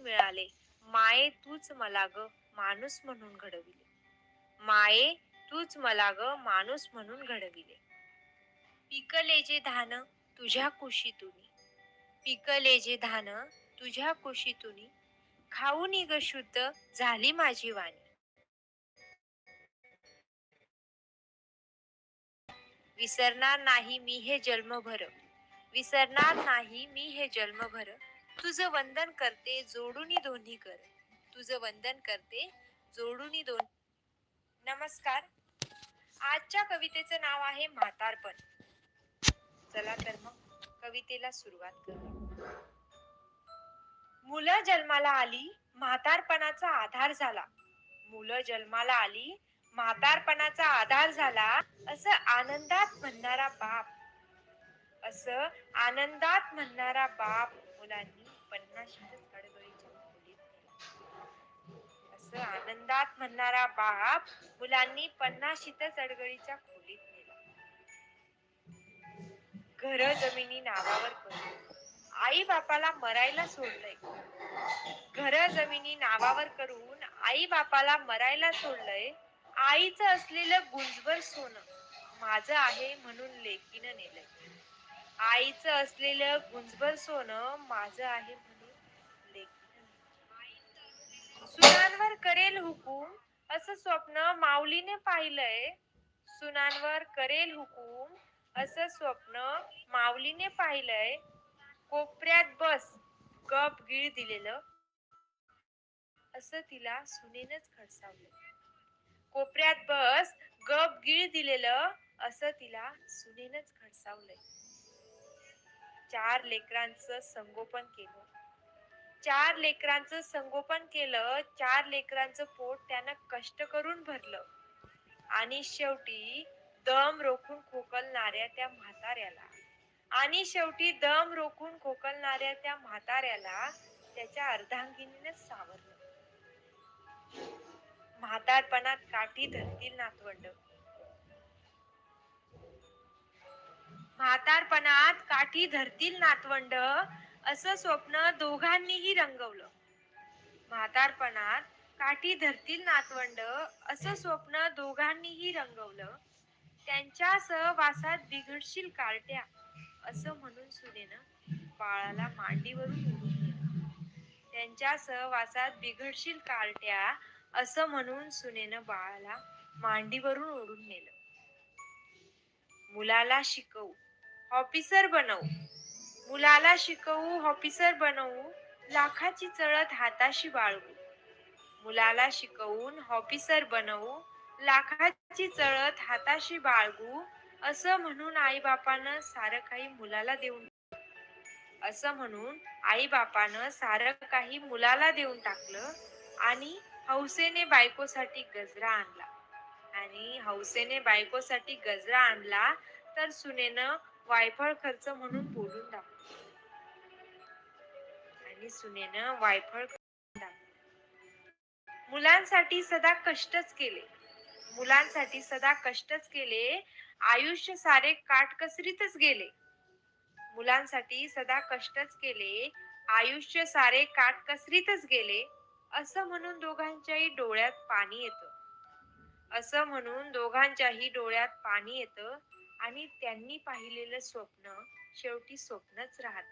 मिळाले. माये तूच मला ग माणूस म्हणून घडविले. माये तूच मला ग माणूस म्हणून घडविले. पिकले जे धान तुझ्या कुशीतून. पिकले जे धान तुझ्या कुशीतून. खाऊन ग शुद्ध झाली माझी वाणी. विसरणार नाही मी हे जन्मभर. विसरणार नाही मी हे जन्मभर. तुझं वंदन करते जोडूनी दोन्ही कर. तुझं वंदन करते जोडूनी दोन नमस्कार. आजच्या कवितेचं नाव आहे म्हातारपण. चला तर मग कवितेला सुरुवात करूया मुलं जन्माला आली म्हातारपणाचा आधार झाला. मुलं जन्माला आली म्हातारपणाचा आधार झाला असं आनंदात म्हणणारा बाप. असं आनंदात म्हणणारा बाप मुलांनी. पन्नाशीतच असं आनंदात म्हणणारा बाप मुलांनी पन्नाशीतच अडगळीच्या खोलीत नेला. घर जमिनी नावावर करून आई बापाला मरायला सोडलंय. घर जमिनी नावावर करून आई बापाला मरायला सोडलंय. आईचं असलेलं गुंजवर सोनं माझं आहे म्हणून लेकीनं नेलंय. आईचं असलेलं गुंजभर सोनं माझं आहे म्हणून सुनांवर करेल हुकूम असं स्वप्न माऊलीने पाहिलंय. सुनांवर करेल हुकूम असं स्वप्न माऊलीने पाहिलंय. कोपऱ्यात बस गप गिळ दिलेलं. असं तिला सुनेनच खडसावलं. कोपऱ्यात बस गप गिळ दिलेलं असं तिला सुनेनच खडसावलंय. चार लेकरांचं संगोपन केलं. चार लेकरांचं संगोपन केलं चार लेकरांचं पोट त्यानं कष्ट करून भरलं. आणि शेवटी दम रोखून खोकलणाऱ्या त्या म्हाताऱ्याला आणि शेवटी दम रोखून खोकलणाऱ्या त्या म्हाताऱ्याला त्याच्या अर्धांगिनीनं सावरलं. म्हातारपणात काठी धरतील नातवंड. म्हातारपणात काठी धरतील नातवंड असं स्वप्न दोघांनीही रंगवलं. म्हातारपणात काठी धरतील नातवंड असं स्वप्न दोघांनीही रंगवलं. त्यांच्या सहवासात बिघडशील कार्ट्या असं म्हणून सुनेनं बाळाला मांडीवरून ओढून नेलं त्यांच्या सहवासात बिघडशील कार्ट्या असं म्हणून सुनेनं बाळाला मांडीवरून ओढून नेलं. मुलाला शिकवू ऑफिसर बनवू. मुलाला शिकवू ऑफिसर बनवू लाखाची चळत हाताशी बाळगू. मुलाला शिकवून ऑफिसर बनवू लाखाची चळत हाताशी बाळगू असं म्हणून आई बापानं सारं काही मुलाला देऊन असं म्हणून आई बापानं सारं काही मुलाला देऊन टाकलं आणि हौसेने बायकोसाठी गजरा आणला. आणि हौसेने बायकोसाठी गजरा आणला तर सुनेनं वायफळ खर्च म्हणून बोलून दाखव. आणि सुनेनं वायफळ मुलांसाठी सदा कष्टच केले. मुलांसाठी सदा कष्टच केले. आयुष्य सारे काटकसरीतच गेले. मुलांसाठी सदा कष्टच केले. आयुष्य सारे काटकसरीतच गेले. असं म्हणून दोघांच्याही डोळ्यात पाणी येतं. असं म्हणून दोघांच्याही डोळ्यात पाणी येतं. आणि त्यांनी पाहिलेलं स्वप्न शेवटी स्वप्नच राहत.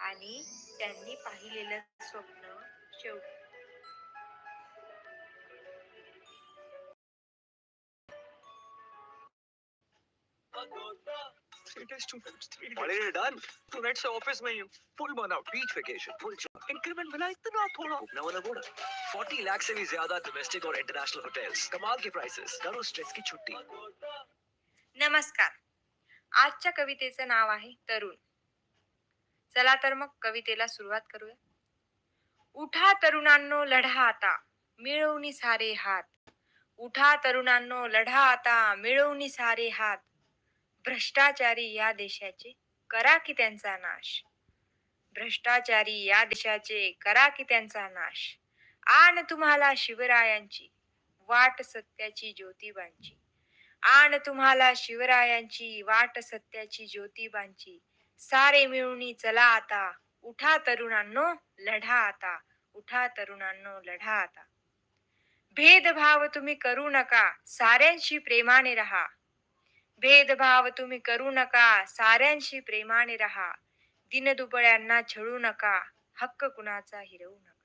आणि त्यांनी पाहिलेलं स्वप्न शेवटी done. Two nights से ऑफ़िस में ही full Beach vacation, full job. Increment मिला इतना थोड़ा. घूमना वाला घोड़ा 40 लाख से भी ज़्यादा डोमेस्टिक और इंटरनेशनल होटल्स कमाल के प्राइसेस करो स्ट्रेस की छुट्टी. नमस्कार. आजच्या कवितेचं नाव आहे तरुण. चला तर मग कवितेला सुरुवात करूया. उठा तरुणांनो लढा आता मिळवणी सारे हात. उठा तरुणांनो लढा आता मिळवणी सारे हात. भ्रष्टाचारी या देशाचे करा की त्यांचा नाश. भ्रष्टाचारी या देशाचे करा की त्यांचा नाश. आण तुम्हाला शिवरायांची वाट सत्याची ज्योतिबांची. आण तुम्हाला शिवरायांची वाट सत्याची ज्योतिबांची. सारे मिळूनी चला आता. उठा तरुणांनो लढा आता. उठा तरुणांनो लढा आता. भेदभाव तुम्ही करू नका. साऱ्यांशी प्रेमाने राहा. भेदभाव तुम्ही करू नका. साऱ्यांशी प्रेमाने रहा. दिनदुबळ्यांना छळू नका. हक्क कुणाचा हिरवू नका.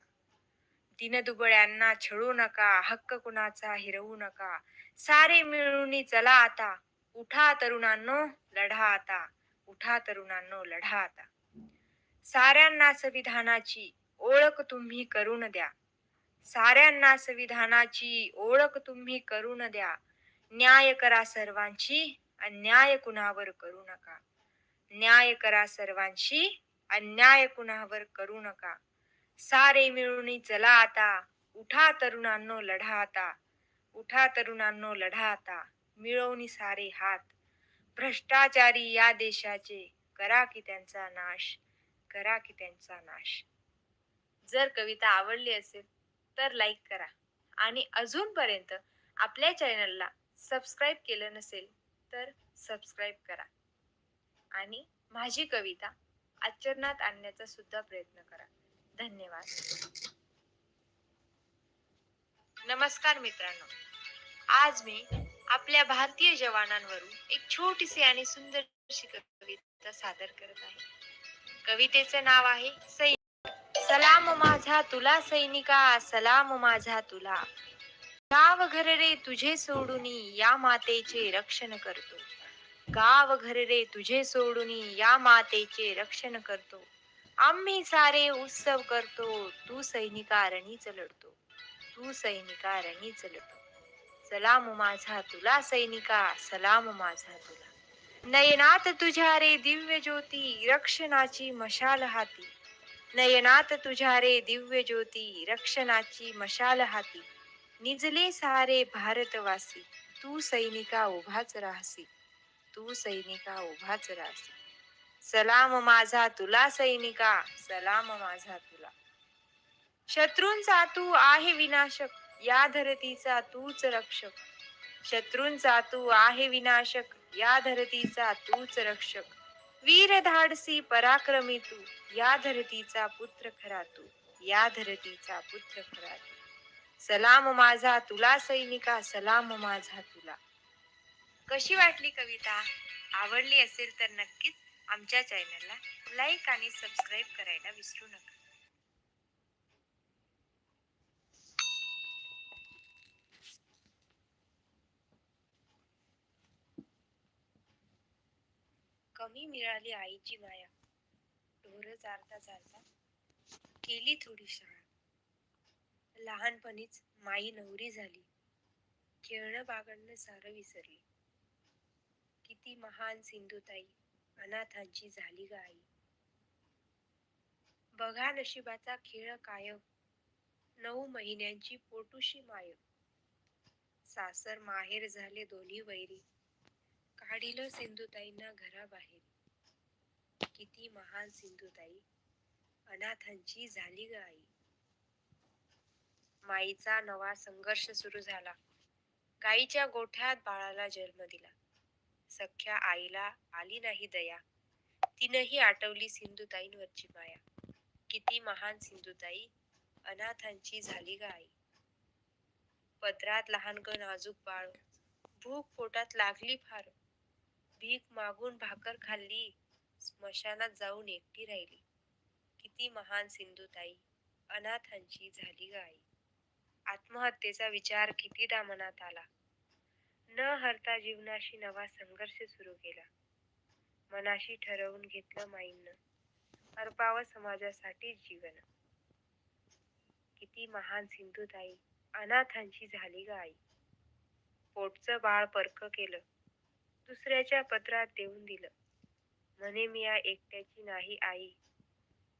दिनदुबळ्यांना छळू नका हक्क कुणाचा हिरवू नका. सारे मिळून चला आता. उठा तरुणांनो लढा आता. उठा तरुणांनो लढा आता. साऱ्यांना संविधानाची ओळख तुम्ही करून द्या. साऱ्यांना संविधानाची ओळख तुम्ही करून द्या. न्याय करा सर्वांची अन्याय कुणावर करू नका. न्याय करा सर्वांशी अन्याय कुणावर करू नका. सारे मिळून चला आता. उठा तरुणांनो लढा आता. उठा तरुणांनो लढा आता. मिळवणी सारे हात. भ्रष्टाचारी या देशाचे. करा की त्यांचा नाश. करा की त्यांचा नाश. जर कविता आवडली असेल तर लाईक करा. आणि अजूनपर्यंत आपल्या चॅनलला सबस्क्राईब केलं नसेल तर सबस्क्राईब करा. आणि माझी कविता आचरणात आणण्याचा सुद्धा प्रयत्न करा. धन्यवाद. नमस्कार मित्रांनो. आज मी आपल्या भारतीय जवानांवरून एक छोटीशी आणि सुंदर कविता सादर करत आहे. कवितेचं नाव आहे सैनिक. सलाम माझा तुला सैनिका सलाम माझा तुला. गाव घर रे तुझे सोडून या मातेचे रक्षण करतो. गाव घर रे तुझे सोडून या मातेचे रक्षण करतो. आम्ही सारे उत्सव करतो. तू सैनिका रणीच लढतो. तू सैनिका रणीच लढतो. सलाम माझा तुला सैनिका सलाम माझा तुला. नयनात तुझ्या रे दिव्य ज्योती रक्षणाची मशाल हाती. नयनात तुझ्या रे दिव्य ज्योती रक्षणाची मशाल हाती. निजले सारे भारतवासी तू सैनिका उभाच राहसी. तू सैनिका उभाच राहसी. सलाम माझा तुला सैनिका. सलाम माझा तुला. शत्रूंचा तू आहे विनाशक. या धरतीचा तूच रक्षक. शत्रूंचा तू आहे विनाशक. या धरतीचा तूच रक्षक. वीर धाडसी पराक्रमी तू. या धरतीचा पुत्र खरा तू. या धरतीचा पुत्र खरा तू. सलाम माझा तुला सैनिका. सलाम माझा तुला. कशी वाटली कविता? आवडली असेल तर नक्कीच आमच्या चॅनलला लाईक आणि सबस्क्राईब करायला विसरू नका. कमी मिळाली आईची माया. ढोर चारता चारता केली थोडी शाळा. लहानपणीच माई नवरी झाली. खेळणं बागडणं सारं विसरली. किती महान सिंधुताई. अनाथांची झाली ग आई बघा नशिबाचा खेळ कायम. नऊ महिन्यांची पोटुशी माय सासर माहेर झाले दोन्ही वैरी. काढिलं सिंधुताईंना घराबाहेर. किती महान सिंधुताई. अनाथांची झाली ग आई माईचा नवा संघर्ष सुरू झाला. गाईच्या गोठ्यात बाळाला जन्म दिला. सख्या आईला आली नाही दया. तिनंही आटवली सिंधुताईंवरची माया. किती महान सिंधुताई अनाथांची झाली ग आई. पदरात लहान ग नाजूक बाळ भूक पोटात लागली फार. भीक मागून भाकर खाल्ली स्मशानात जाऊन एकटी राहिली. किती महान सिंधुताई अनाथांची झाली ग आई. आत्महत्येचा विचार कितीदा मनात आला. न हरता जीवनाशी नवा संघर्ष सुरू केला. मनाशी ठरवून घेतलं माईंनं. अर्पाव समाजासाठी जीवन. किती महान सिंधुताई अनाथांची झाली ग आई. पोटचं बाळ परक केलं. दुसऱ्याच्या पत्रात देऊन दिलं. म्हणे मी या एकट्याची नाही आई.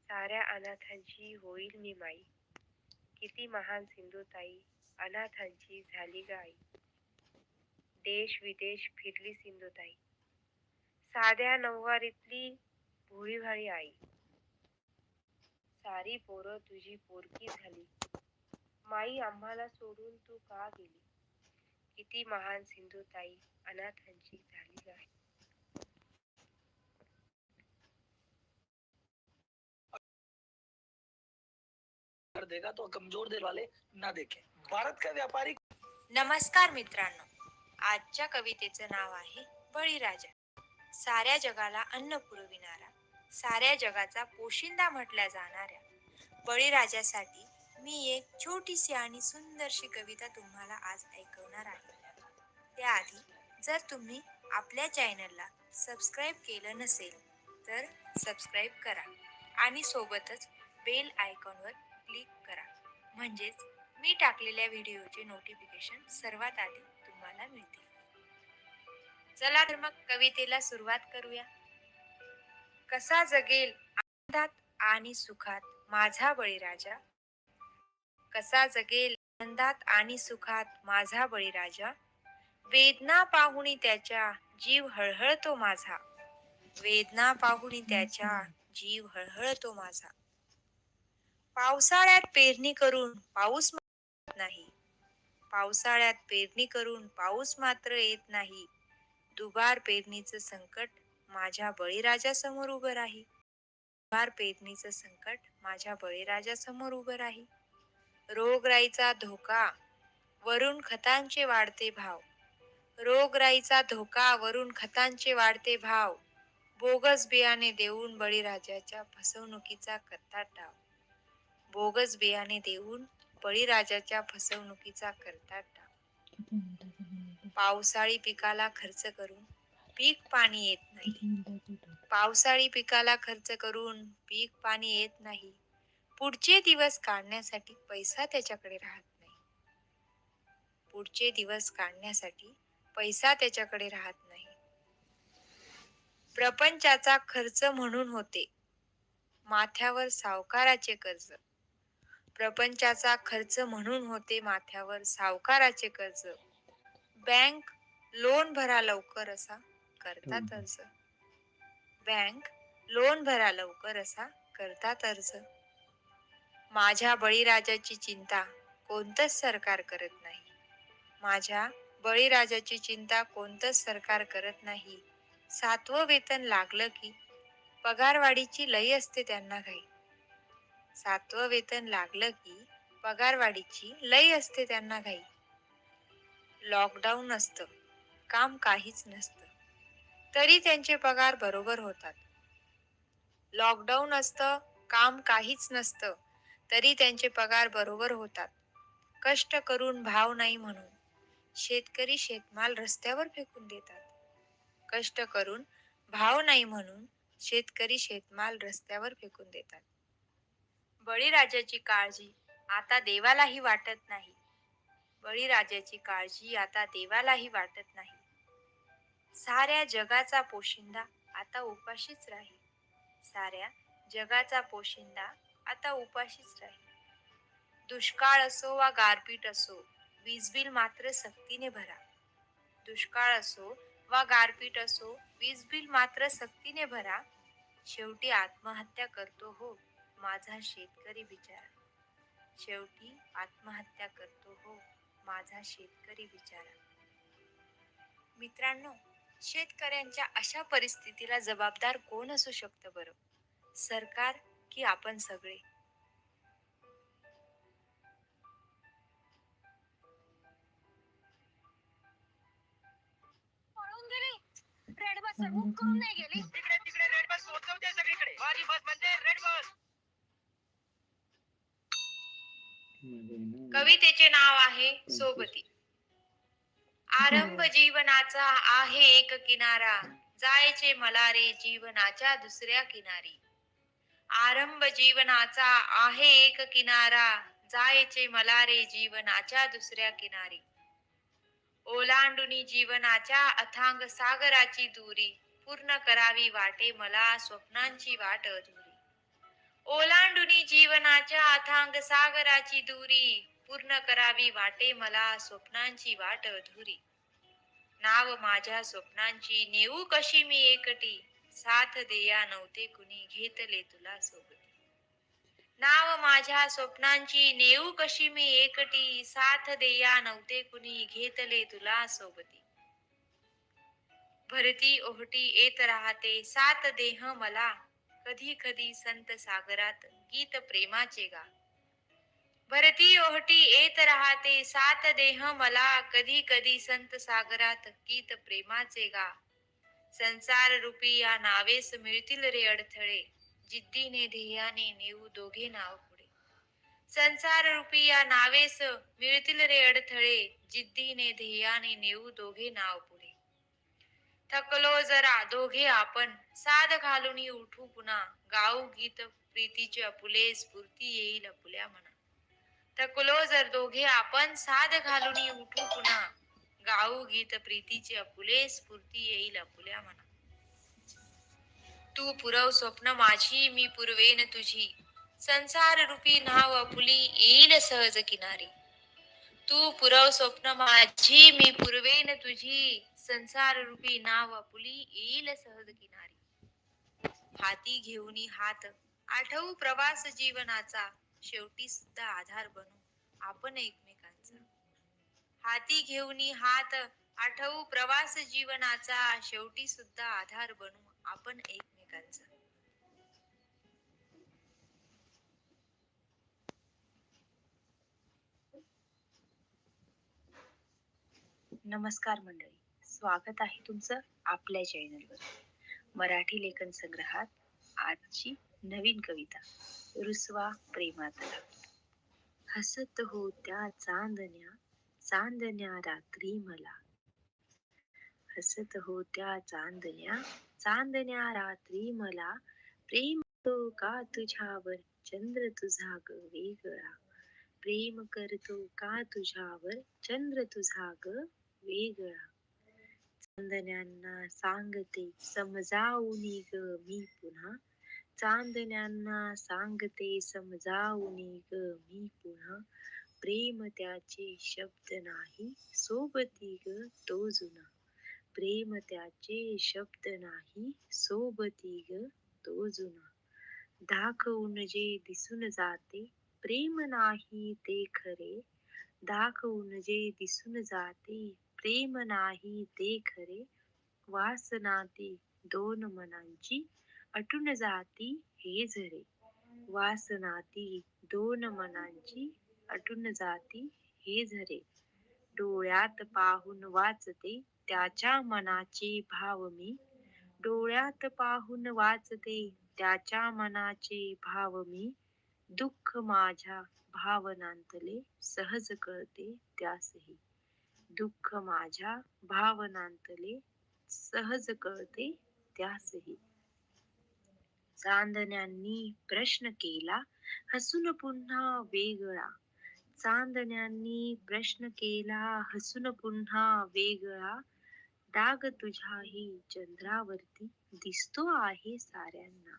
साऱ्या अनाथांची होईल मी माई. किती महान सिंधुताई अनाथांची झाली ग आई. देश विदेश फिरली सिंधुताई. साध्या नऊवारीतली भोळीभाळी आई. सारी पोरं तुझी पोरकी झाली. माई आम्हाला सोडून तू का गेली? किती महान सिंधुताई अनाथांची झाली आई देगा तो कमजोर दिल वाले ना देखें. भारत का व्यापारी? नमस्कार मित्रांनो. आजच्या कवितेचं नाव आहे बळीराजा. साऱ्या जगाला अन्न पुरविणारा. साऱ्या जगाचा पोशिंदा म्हटल्या जाणाऱ्या. बळीराजासाठी मी एक छोटीशी आणि सुंदरशी कविता तुम्हाला आज ऐकवणार आहे. त्याआधी जर तुम्ही आपल्या चॅनलला सबस्क्राईब केलं नसेल तर सबस्क्राईब करा आणि सोबतच बेल आयकॉनवर क्लिक करा. म्हणजेच मी टाकलेल्या व्हिडिओचे नोटिफिकेशन सर्वात आधी तुम्हाला मिळतील. चला तर मग कवितेला सुरुवात करूया. कसा जगेल आनंदात आणि सुखात माझा बळीराजा? कसा जगेल आनंदात आणि सुखात माझा बळीराजा? वेदना पाहुणी त्याच्या जीव हळहळतो माझा. वेदना पाहुणी त्याच्या जीव हळहळतो माझा. पावसाळ्यात पेरणी करून पाऊस नाही. पावसाळ्यात पेरणी करून पाऊस मात्र येत नाही. दुबार पेरणीचं संकट माझ्या बळीराजासमोर उभं राही. दुबार पेरणीचं संकट माझ्या बळीराजासमोर उभं राही. रोगराईचा धोका वरून खतांचे वाढते भाव. रोगराईचा धोका वरून खतांचे वाढते भाव. बोगस बियाणे देऊन बळीराजाच्या फसवणुकीचा करतात टाव. बोगस बियाणे देऊन बळीराजाच्या फसवणुकीचा करतात डाव पावसाळी पिकाला खर्च करून पीक पाणी येत नाही. पावसाळी पिकाला खर्च करून पीक पाणी येत नाही. पुढचे दिवस काढण्यासाठी पैसा त्याच्याकडे राहत नाही. पुढचे दिवस काढण्यासाठी पैसा त्याच्याकडे राहत नाही. प्रपंचाचा खर्च म्हणून होते. माथ्यावर सावकाराचे कर्ज. प्रपंचाचा खर्च म्हणून होते माथ्यावर सावकाराचे कर्ज. बँक लोन भरा लवकर असा करतात अर्ज. बँक लोन भरा लवकर असा करतात अर्ज. माझ्या बळीराजाची चिंता कोणतंच सरकार करत नाही. माझ्या बळीराजाची चिंता कोणतंच सरकार करत नाही. सातवं वेतन लागलं की पगारवाढीची लई असते त्यांना घाई सातवं वेतन लागलं की पगारवाढीची लई असते त्यांना घाई. लॉकडाऊन असतं काम काहीच नसतं. तरी त्यांचे पगार बरोबर होतात. लॉकडाऊन असतं काम काहीच नसतं तरी त्यांचे पगार बरोबर होतात. कष्ट करून भाव नाही म्हणून. शेतकरी शेतमाल रस्त्यावर फेकून देतात. कष्ट करून भाव नाही म्हणून शेतकरी शेतमाल रस्त्यावर फेकून देतात. बळीराजाची काळजी आता देवालाही वाटत नाही. बळीराजाची काळजी आता देवालाही वाटत नाही. साऱ्या जगाचा पोशिंदा आता उपाशीच राही साऱ्या जगाचा पोशिंदा आता उपाशीच राही दुष्काळ असो वा गारपीट असो वीज बिल मात्र सक्तीने भरा. दुष्काळ असो वा गारपीट असो वीज बिल मात्र सक्तीने भरा. शेवटी आत्महत्या करतो हो. माझा शेतकरी बिचारा शेवटी आत्महत्या करतो हो माझा शेतकरी बिचारा मित्रांनो शेतकऱ्यांच्या अशा परिस्थितीला जबाबदार कोण असू शकतं बरं? सरकार की आपण सगळे? रेड बस मूव करून नाही गेली. तिकडे तिकडे रेड बस पोहोचवते सगळीकडे. माझी बस म्हणजे रेड बस कवितेचे नाव आहे सोबती. आरंभ जीवनाचा आहे एक किनारा जायचे मला रे जीवनाच्या दुसऱ्या किनारी. आरंभ जीवनाचा आहे एक किनारा जायचे मला रे जीवनाच्या दुसऱ्या किनारी. ओलांडुनी जीवनाच्या अथांग सागराची दूरी पूर्ण करावी वाटे मला स्वप्नांची वाट अधुरी. ओलांडुनी जीवनाच्या अथांग सागराची दुरी पूर्ण करावी वाटे मला स्वप्नांची वाट अधुरी. नाव माझ्या स्वप्नांची नेऊ कशी मी एकटी? साथ देया नव्हते कुणी घेतले तुला सोबती. नाव माझ्या स्वप्नांची नेऊ कशी मी एकटी? साथ देया नव्हते कुणी घेतले तुला सोबती. भरती ओहटी येत राहते सात देह मला कधी कधी संत सागरात गीत प्रेमाचे गा. भरती ओहटी येत राहते सात देह मला. कधी कधी संत सागरात गीत प्रेमाचे गा. संसार रूपी या नावेस मिळतील रे अडथळे. जिद्दीने ध्येयाने नेऊ दोघे नाव पुढे. संसार रूपी या नावेस मिळतील रे अडथळे. जिद्दीने ध्येयाने नेऊ दोघे नाव पुढे. थकलो जरा दोघे आपण. साध घालून उठू पुन्हा. गाऊ गीत प्रीतीचे अपुले स्फूर्ती येईल अपुल्या म्हणा थकलो जर दोघे आपण साध घालून उठू पुन्हा. गाऊ गीत प्रीतीचे अपुले स्फूर्ती येईल अपुल्या म्हणा तू पुरव स्वप्न माझी मी पुरवेन तुझी. संसार रूपी नाव अपुली येईल सहज किनारी. तू पुरव स्वप्न माझी मी पुरवेन तुझी. संसार रूपी नाव पुली येईल सहज किनारी. हाती घेऊनी हात आठवू प्रवास जीवनाचा शेवटी सुद्धा आधार बनू आपण एकमेकांचा. हाती घेऊनी हात आठवू प्रवास जीवनाचा शेवटी सुद्धा आधार बनू आपण एकमेकांचा. नमस्कार मंडळी. स्वागत आहे तुमचं आपल्या चॅनलवर मराठी लेखन संग्रहात आजची नवीन कविता रुसवा प्रेमातला. हसत होत्या चांदण्या चांदण्या रात्री मला. हसत होत्या चांदण्या चांदण्या रात्री मला. प्रेम तो का तुझ्यावर चंद्र तुझा ग वेगळा. प्रेम करतो का तुझ्यावर चंद्र तुझा ग वेगळा. चांदण्यांना सांगते समजावूनी ग मी पुन्हा. चांदण्यांना सांगते समजावूनी ग मी पुन्हा. प्रेम त्याचे शब्द नाही सोबती ग तो जुना. प्रेम त्याचे शब्द नाही सोबती ग तो जुना. दाखवून जे दिसून जाते प्रेम नाही ते खरे. दाखवून जे दिसून जाते प्रेम नाही ते खरे वासनाती दोन मनांची अटून जाती हे झरे. वासनाती दोन मनांची अटून जाती हे झरे. डोळ्यात पाहून वाचते त्याच्या मनाचे भाव मी. डोळ्यात पाहून वाचते त्याच्या मनाचे भाव मी. दुःख माझ्या भावनांतले सहज कळते त्यासही. दुःख माझ्या भावनांतले सहज कळते त्यासही. चांदण्यांनी प्रश्न केला हसून पुन्हा वेगळा. चांदण्यांनी प्रश्न केला हसून पुन्हा वेगळा. डाग तुझ्याही चंद्रावरती दिसतो आहे साऱ्यांना.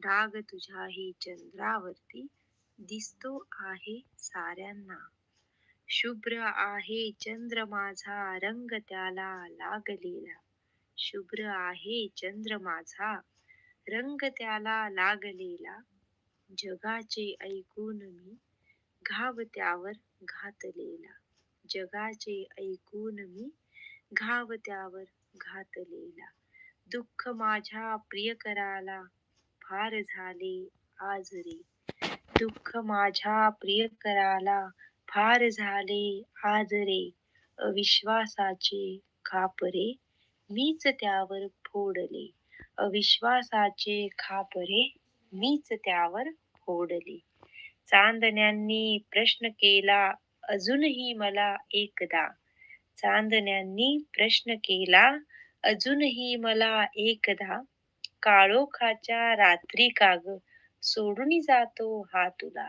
डाग तुझ्याही चंद्रावरती दिसतो आहे साऱ्यांना. शुभ्र आहे चंद्र माझा रंग त्याला लागलेला. शुभ्र आहे चंद्र माझा रंग त्याला लागलेला. जगाचे ऐकून मी घाव त्यावर घातलेला. जगाचे ऐकून मी घाव त्यावर घातलेला. दुःख माझ्या प्रियकराला फार झाले आजरे दुःख माझ्या प्रियकराला फार झाले आज रे अविश्वासाचे खापरे मीच त्यावर फोडले. अविश्वासाचे खापरे मीच त्यावर फोडले. चांदण्यांनी प्रश्न केला अजूनही मला एकदा. चांदण्यांनी प्रश्न केला अजूनही मला एकदा. काळोखाच्या रात्री काग सोडून जातो हा तुला.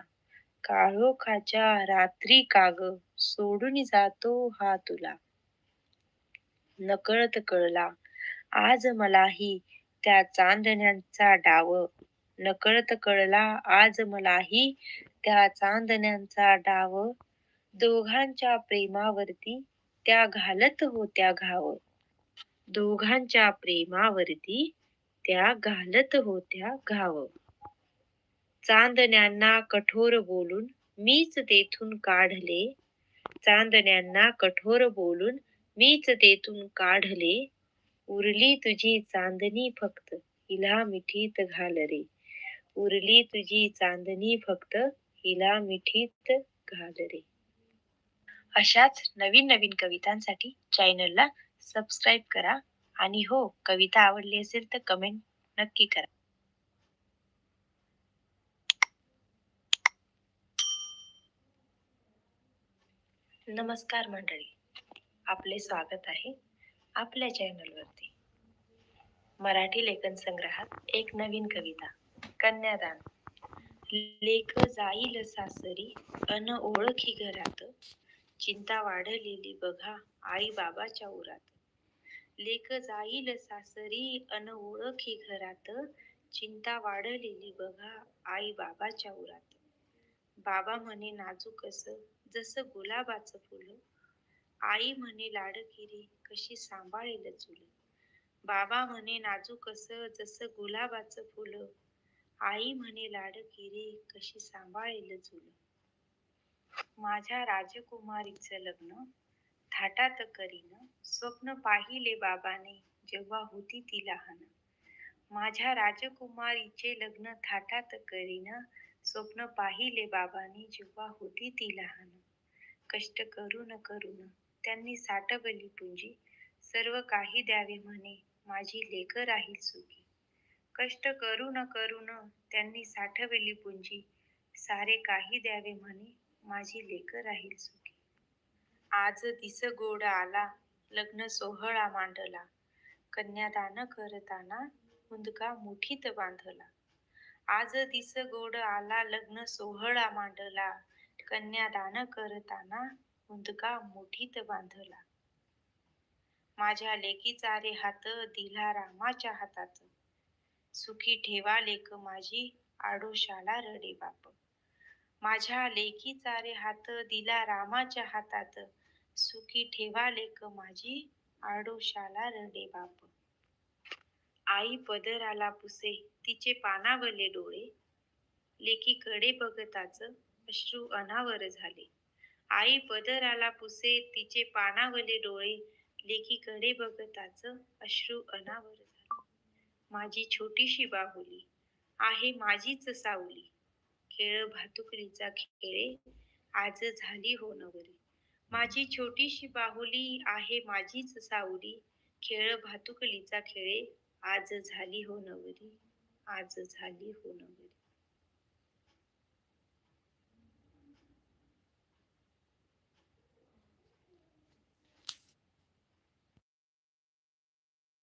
काळोखाच्या रात्री काग सोडून जातो हा तुला. नकळत कळला आज मलाही त्या चांदण्यांचा डाव. नकळत कळला आज मलाही त्या चांदण्यांचा डाव. दोघांच्या प्रेमावरती त्या घालत होत्या घाव. दोघांच्या प्रेमावरती त्या घालत होत्या घाव. चांदण्यांना कठोर बोलून मीच तेथून काढले. चांदण्यांना कठोर बोलून मीच तेथून काढले. उरली तुझी चांदणी फक्त हिला मिठीत घाल रे उरली तुझी चांदणी फक्त हिला मिठीत घाल रे अशाच नवीन नवीन कवितांसाठी चॅनलला सबस्क्राईब करा. आणि हो कविता आवडली असेल तर कमेंट नक्की करा. नमस्कार मंडळी. आपले स्वागत आहे आपल्या चॅनलवरती. मराठी लेखन संग्रहात एक नवीन कविता कन्यादान. लेख जाईल सासरी अन ओळखी घरात. चिंता वाढलेली बघा आई बाबाच्या उरात. लेख जाईल सासरी अन ओळखी घरात. चिंता वाढलेली बघा आई बाबाच्या उरात. बाबा म्हणे नाजूक असं जसं गुलाबाचं फुल. आई म्हणे लाडकिरी कशी सांभाळेल चूल बाबा म्हणे नाजूक असं जसं गुलाबाचं फुल. आई म्हणे लाडकिरी कशी सांभाळेल चूल माझ्या राजकुमारीचं लग्न थाटात करीन स्वप्न पाहिले बाबाने जेव्हा होती ती लहान. माझ्या राजकुमारीचे लग्न थाटात करीन स्वप्न पाहिले बाबांनी जेव्हा होती ती लहान. कष्ट करून करून त्यांनी साठवली पुंजी. सर्व काही द्यावे म्हणे माझी लेख राहील सुखी. कष्ट करून करून त्यांनी साठवली पुंजी. सारे काही द्यावे म्हणे माझी लेख राहील सुखी. आज दिस गोड आला लग्न सोहळा मांडला. कन्यादान करताना हुंदका मुठीत बांधला. आज दिस गोड आला लग्न सोहळा मांडला कन्यादान करताना हुंदका मुठीत बांधला. माझ्या लेकीचा रे हात दिला रामाच्या हातात. सुखी ठेवा लेक माझी आडोशाला रडे बाप. माझ्या लेकीचा रे हात दिला रामाच्या हातात. सुखी ठेवा लेक माझी आडोशाला रडे बाप. आई पदराला पुसे तिचे पानावले डोळे. लेकीकडे बघताच अश्रू अनावर झाले. आई पदराला पुसे तिचे पानावले डोळे. लेकीकडे बघताच अश्रू अनावर झाले. माझी छोटीशी बाहुली आहे माझीच सावली. खेळ भातुकलीचा खेळे आज झाली हो नवरी. माझी छोटीशी बाहुली आहे माझीच सावली. खेळ भातुकलीचा खेळे आज झाली हो नवरी आज झाली हो नवरी.